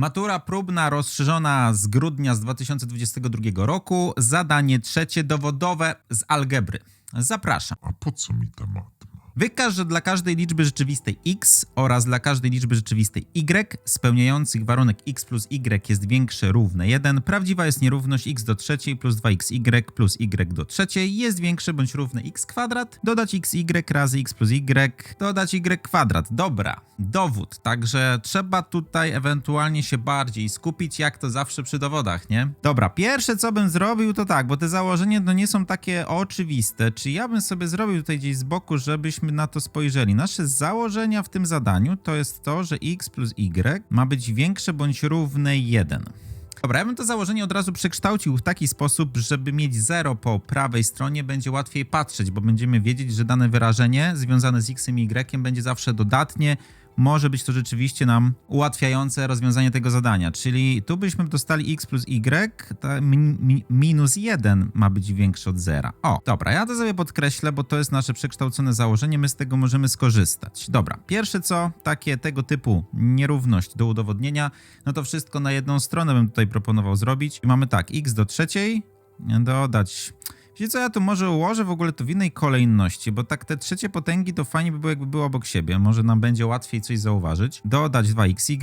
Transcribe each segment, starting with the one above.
Matura próbna rozszerzona z grudnia z 2022 roku. Zadanie trzecie dowodowe z algebry. Zapraszam. A po co mi ta matma? Wykaż, że dla każdej liczby rzeczywistej x oraz dla każdej liczby rzeczywistej y spełniających warunek x plus y jest większe równe 1, prawdziwa jest nierówność x do trzeciej plus 2xy plus y do trzeciej. Jest większe bądź równe x kwadrat, dodać xy razy x plus y, dodać y kwadrat. Dobra, dowód, także trzeba tutaj ewentualnie się bardziej skupić, jak to zawsze przy dowodach, nie? Dobra, pierwsze co bym zrobił to tak, bo te założenia no nie są takie oczywiste, czy ja bym sobie zrobił tutaj gdzieś z boku, żebyśmy na to spojrzeli. Nasze założenia w tym zadaniu to jest to, że x plus y ma być większe bądź równe 1. Dobra, ja bym to założenie od razu przekształcił w taki sposób, żeby mieć 0 po prawej stronie będzie łatwiej patrzeć, bo będziemy wiedzieć, że dane wyrażenie związane z x i y będzie zawsze dodatnie. Może być to rzeczywiście nam ułatwiające rozwiązanie tego zadania, czyli tu byśmy dostali x plus y, mi, mi, minus 1 ma być większe od zera. O, dobra, ja to sobie podkreślę, bo to jest nasze przekształcone założenie, my z tego możemy skorzystać. Dobra, pierwsze co, takie tego typu nierówność do udowodnienia, no to wszystko na jedną stronę bym tutaj proponował zrobić. I mamy tak, x do trzeciej, dodać... Wiecie co, ja tu może ułożę w ogóle to w innej kolejności, bo tak te trzecie potęgi to fajnie by było jakby było obok siebie, może nam będzie łatwiej coś zauważyć. Dodać 2xy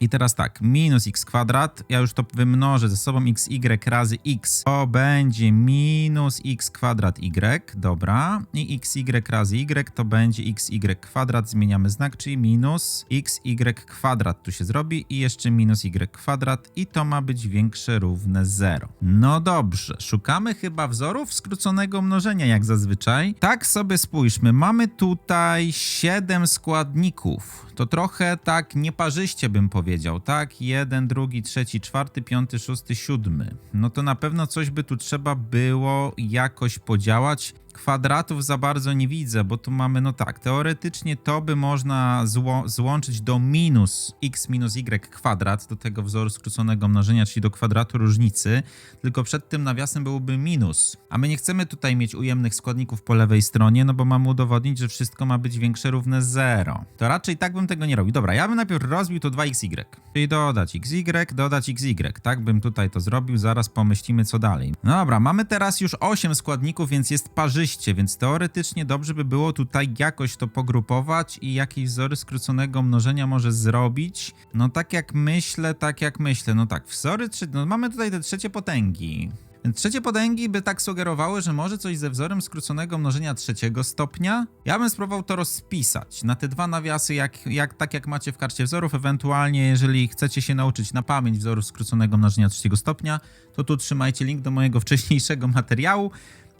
i teraz tak, minus x kwadrat, ja już to wymnożę ze sobą xy razy x, to będzie minus x kwadrat y, dobra, i xy razy y to będzie xy kwadrat, zmieniamy znak, czyli minus xy kwadrat tu się zrobi i jeszcze minus y kwadrat i to ma być większe równe 0. No dobrze, szukamy chyba wzorów skróconego mnożenia jak zazwyczaj. Tak sobie spójrzmy, mamy tutaj 7 składników. To trochę tak nieparzyście bym powiedział, tak? Jeden, drugi, trzeci, czwarty, piąty, szósty, siódmy. No to na pewno coś by tu trzeba było jakoś podziałać kwadratów za bardzo nie widzę, bo tu mamy, no tak, teoretycznie to by można zło złączyć do minus x minus y kwadrat, do tego wzoru skróconego mnożenia, czyli do kwadratu różnicy, tylko przed tym nawiasem byłby minus. A my nie chcemy tutaj mieć ujemnych składników po lewej stronie, no bo mamy udowodnić, że wszystko ma być większe równe 0. To raczej tak bym tego nie robił. Dobra, ja bym najpierw rozbił to 2xy, czyli dodać xy, dodać xy. Tak bym tutaj to zrobił, zaraz pomyślimy co dalej. No dobra, mamy teraz już 8 składników, więc jest parzyście, więc teoretycznie dobrze by było tutaj jakoś to pogrupować i jakieś wzory skróconego mnożenia może zrobić. No tak jak myślę, tak jak myślę. No tak, wzory, trzy... no mamy tutaj te trzecie potęgi. Trzecie potęgi by tak sugerowały, że może coś ze wzorem skróconego mnożenia trzeciego stopnia. Ja bym spróbował to rozpisać na te dwa nawiasy, jak, jak, tak jak macie w karcie wzorów. Ewentualnie, jeżeli chcecie się nauczyć na pamięć wzoru skróconego mnożenia trzeciego stopnia, to tu trzymajcie link do mojego wcześniejszego materiału.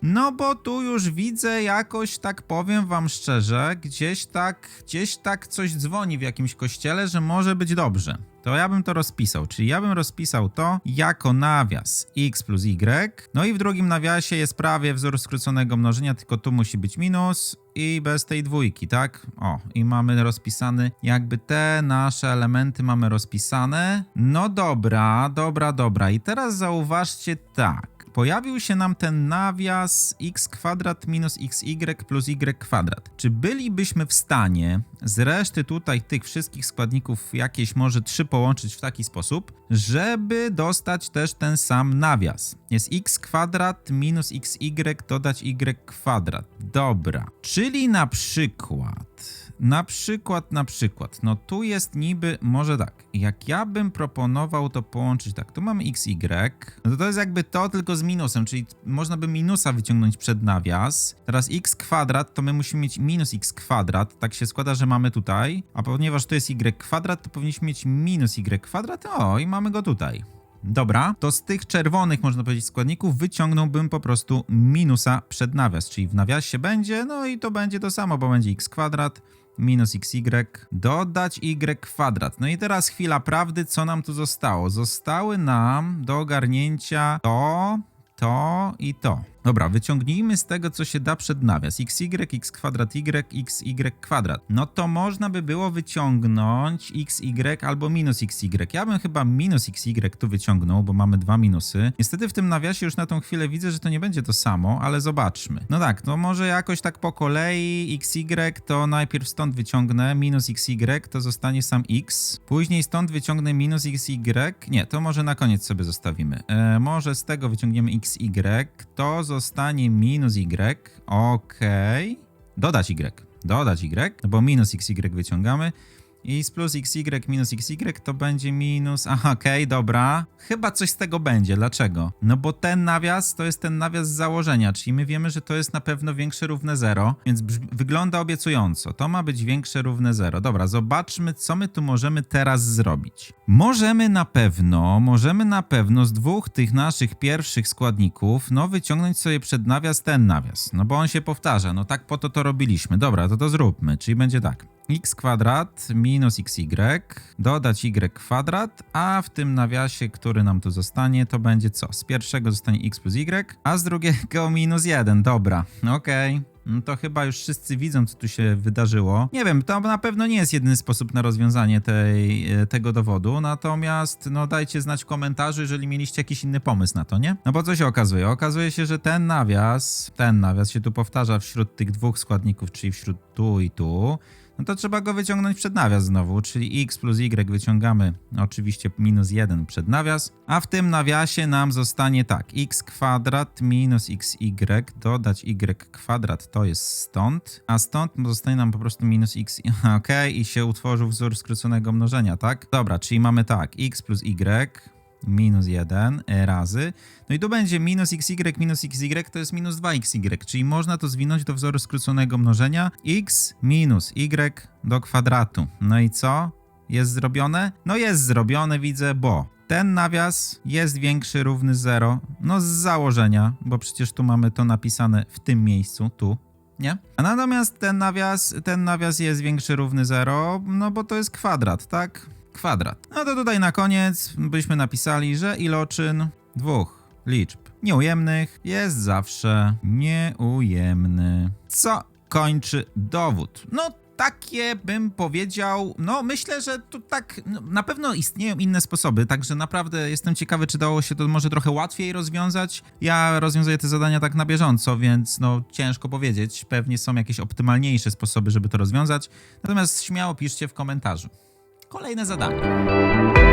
No bo tu już widzę jakoś, tak powiem wam szczerze, gdzieś tak, gdzieś tak coś dzwoni w jakimś kościele, że może być dobrze. To ja bym to rozpisał, czyli ja bym rozpisał to jako nawias x plus y. No i w drugim nawiasie jest prawie wzór skróconego mnożenia, tylko tu musi być minus i bez tej dwójki, tak? O, i mamy rozpisany, jakby te nasze elementy mamy rozpisane. No dobra, dobra, dobra. I teraz zauważcie tak pojawił się nam ten nawias x kwadrat minus xy plus y kwadrat. Czy bylibyśmy w stanie z reszty tutaj tych wszystkich składników jakieś może trzy połączyć w taki sposób, żeby dostać też ten sam nawias? Jest x kwadrat minus xy dodać y kwadrat. Dobra. Czyli na przykład... Na przykład, na przykład, no tu jest niby, może tak, jak ja bym proponował to połączyć tak, tu mamy xy, no to to jest jakby to tylko z minusem, czyli można by minusa wyciągnąć przed nawias. Teraz x kwadrat, to my musimy mieć minus x kwadrat, tak się składa, że mamy tutaj, a ponieważ to jest y kwadrat, to powinniśmy mieć minus y kwadrat, o i mamy go tutaj. Dobra, to z tych czerwonych, można powiedzieć, składników wyciągnąłbym po prostu minusa przed nawias, czyli w nawiasie będzie, no i to będzie to samo, bo będzie x kwadrat minus xy, dodać y kwadrat. No i teraz chwila prawdy, co nam tu zostało? Zostały nam do ogarnięcia to, to i to. Dobra, wyciągnijmy z tego, co się da przed nawias. xy, x kwadrat y, xy kwadrat. No to można by było wyciągnąć xy albo minus xy. Ja bym chyba minus xy tu wyciągnął, bo mamy dwa minusy. Niestety w tym nawiasie już na tą chwilę widzę, że to nie będzie to samo, ale zobaczmy. No tak, to może jakoś tak po kolei xy to najpierw stąd wyciągnę minus xy, to zostanie sam x. Później stąd wyciągnę minus xy. Nie, to może na koniec sobie zostawimy. E, może z tego wyciągniemy xy, to zostanie minus y. Okej. Dodać y. Dodać y, no bo minus xy wyciągamy. I plus xy minus xy to będzie minus... Aha, okej, dobra. Chyba coś z tego będzie. Dlaczego? No bo ten nawias to jest ten nawias z założenia, czyli my wiemy, że to jest na pewno większe równe 0, więc wygląda obiecująco. To ma być większe równe 0. Dobra, zobaczmy, co my tu możemy teraz zrobić. Możemy na pewno, możemy na pewno z dwóch tych naszych pierwszych składników, no wyciągnąć sobie przed nawias ten nawias, no bo on się powtarza, no tak po to to robiliśmy. Dobra, to to zróbmy, czyli będzie tak x kwadrat minus xy, dodać y kwadrat, a w tym nawiasie, który nam tu zostanie, to będzie co? Z pierwszego zostanie x plus y, a z drugiego minus 1. Dobra, okej. No to chyba już wszyscy widzą, co tu się wydarzyło. Nie wiem, to na pewno nie jest jedyny sposób na rozwiązanie tej, e, tego dowodu, natomiast no dajcie znać w komentarzu, jeżeli mieliście jakiś inny pomysł na to, nie? No bo co się okazuje? Okazuje się, że ten nawias, ten nawias się tu powtarza wśród tych dwóch składników, czyli wśród tu i tu no to trzeba go wyciągnąć przed nawias znowu, czyli x plus y wyciągamy oczywiście minus 1 przed nawias, a w tym nawiasie nam zostanie tak, x kwadrat minus xy dodać y kwadrat to jest stąd, a stąd zostanie nam po prostu minus x, ok, i się utworzył wzór skróconego mnożenia, tak? Dobra, czyli mamy tak, x plus y minus 1 razy. No i tu będzie minus xy minus xy to jest minus 2xy, czyli można to zwinąć do wzoru skróconego mnożenia x minus y do kwadratu. No i co? Jest zrobione? No jest zrobione, widzę, bo ten nawias jest większy, równy 0. No z założenia, bo przecież tu mamy to napisane w tym miejscu, tu, nie? A natomiast ten nawias, ten nawias jest większy, równy 0, no bo to jest kwadrat, tak? Kwadrat. No to tutaj na koniec byśmy napisali, że iloczyn dwóch liczb nieujemnych jest zawsze nieujemny. Co kończy dowód? No takie bym powiedział, no myślę, że tu tak, no, na pewno istnieją inne sposoby, także naprawdę jestem ciekawy, czy dało się to może trochę łatwiej rozwiązać. Ja rozwiązuję te zadania tak na bieżąco, więc no ciężko powiedzieć, pewnie są jakieś optymalniejsze sposoby, żeby to rozwiązać, natomiast śmiało piszcie w komentarzu. Kolejne zadanie.